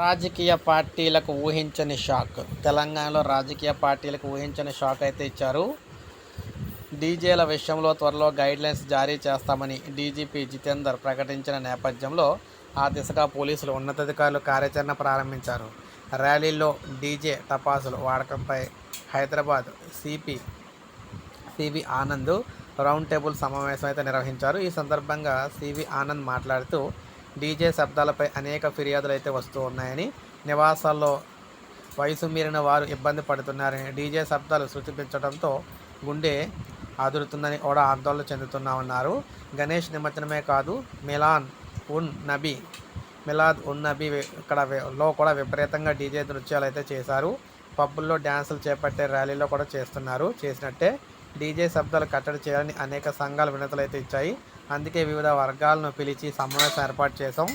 రాజకీయ పార్టీలకు ఊహించని షాక్. తెలంగాణలో రాజకీయ పార్టీలకు ఊహించని షాక్ అయితే ఇచ్చారు. డీజేల విషయంలో త్వరలో గైడ్లైన్స్ జారీ చేస్తామని డీజీపీ జితేందర్ ప్రకటించిన నేపథ్యంలో ఆ దిశగా పోలీసులు ఉన్నతాధికారులు కార్యాచరణ ప్రారంభించారు. ర్యాలీల్లో డీజే టపాసులు వాడకంపై Hyderabad CP CV Anand round table సమావేశం అయితే నిర్వహించారు. ఈ సందర్భంగా సివి ఆనంద్ మాట్లాడుతూ డీజే శబ్దాలపై అనేక ఫిర్యాదులు అయితే వస్తూ ఉన్నాయని నివాసాల్లో వయసు మీరిన వారు ఇబ్బంది పడుతున్నారని డీజే శబ్దాలు సృష్టించడంతో గుండె ఆదురుతుందని కూడా ఆందోళన చెందుతున్నామన్నారు. గణేష్ నిమజ్జనమే కాదు మిలాన్ ఉన్ నబీ మిలాద్ ఉన్ నబీ ఇక్కడ లో కూడా విపరీతంగా డీజే నృత్యాలు అయితే చేశారు. పబ్బుల్లో డ్యాన్సులు చేపట్టే ర్యాలీలో కూడా చేస్తున్నారు. చేసినట్టే డీజే శబ్దాలు కట్టడి చేయాలని అనేక సంఘాలు వినతులు అయితే ఇచ్చాయి. అందుకే వివిధ వర్గాలను పిలిచి సమావేశం ఏర్పాటు చేసాం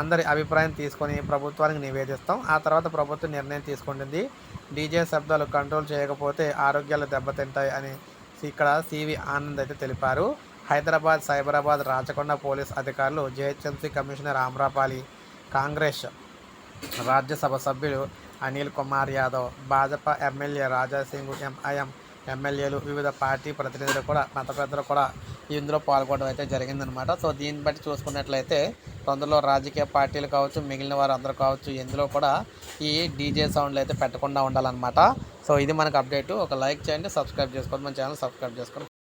అందరి అభిప్రాయం తీసుకొని ప్రభుత్వానికి నివేదిస్తాం. ఆ తర్వాత ప్రభుత్వం నిర్ణయం తీసుకుంటుంది. డీజే శబ్దాలు కంట్రోల్ చేయకపోతే ఆరోగ్యాలు దెబ్బతింటాయి అని ఇక్కడ సివి ఆనంద్ అయితే తెలిపారు. హైదరాబాద్ సైబరాబాద్ రాచకొండ పోలీస్ అధికారులు జిహెచ్ఎంసీ కమిషనర్ ఆమ్రాపాలి కాంగ్రెస్ రాజ్యసభ సభ్యులు అనిల్ కుమార్ యాదవ్ భాజపా ఎమ్మెల్యే రాజాసింగ్ ఎంఐఎం ఎమ్మెల్యేలు వివిధ పార్టీ ప్రతినిధులు కూడా మత పెద్దలు కూడా ఇందులో పాల్గొనడం అయితే జరిగిందనమాట. సో దీన్ని బట్టి చూసుకున్నట్లయితే తొందరలో రాజకీయ పార్టీలు కావచ్చు మిగిలిన వారు అందరూ కావచ్చు ఇందులో కూడా ఈ డీజే సౌండ్లు అయితే పెట్టకుండా ఉండాలన్నమాట. సో ఇది మనకు అప్డేట్. ఒక లైక్ చేయండి సబ్స్క్రైబ్ చేసుకోండి మన ఛానల్ సబ్స్క్రైబ్ చేసుకోండి.